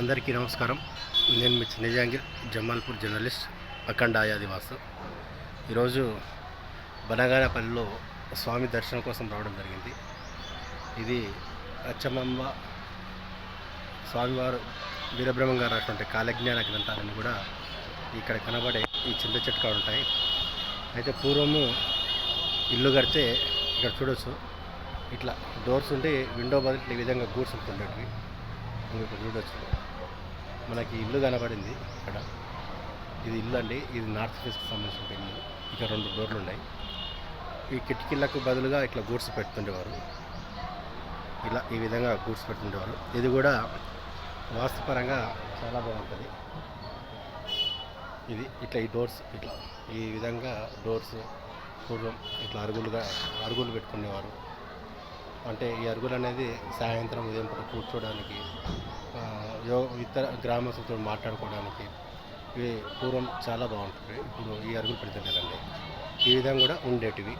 అందరికీ నమస్కారం. నేను మీ నిజాంగిర్ జమాల్పూర్ జర్నలిస్ట్ అఖండ ఆయాదివాసు. ఈరోజు బనగానపల్లిలో స్వామి దర్శనం కోసం రావడం జరిగింది. ఇది అచ్చమ్మ స్వామివారు వీరబ్రహ్మం గారు రాసినటువంటి కాలజ్ఞాన గ్రంథాలన్నీ కూడా ఇక్కడ కనబడే ఈ చింత చెట్టుగా ఉంటాయి. అయితే పూర్వము ఇల్లు కడితే ఇక్కడ చూడొచ్చు. ఇట్లా డోర్స్ ఉంటే విండో బదులు ఈ విధంగా గూడ్స్ ఉంటుండేటివి. మీరు ఇక్కడ చూడొచ్చు మనకి ఇల్లు కనబడింది ఇక్కడ. ఇది ఇల్లు అండి. ఇది నార్త్ ఫేస్కి సంబంధించిన ఇల్లు. ఇక్కడ రెండు డోర్లు ఉన్నాయి. ఈ కిటికీలకు బదులుగా ఇట్లా గూడ్స్ పెడుతుండేవారు. ఇలా ఈ విధంగా గూడ్స్ పెడుతుండేవారు. ఇది కూడా వాస్తుపరంగా చాలా బాగుంటుంది. ఇది ఇట్లా ఈ డోర్స్ ఇట్లా ఈ విధంగా డోర్స్ పూర్వం ఇట్లా అరుగులుగా అరుగులు పెట్టుకునేవారు. అంటే ఈ అరుగులు అనేది సాయంత్రం ఉదయం పూట కూర్చోడానికి యో ఇతర గ్రామస్తులతో మాట్లాడుకోవడానికి ఇవి పూర్వం చాలా బాగుంటుంది. ఇప్పుడు ఈ అరుగులు పెడుతుంటారండి. ఈ విధంగా కూడా ఉండేటివి.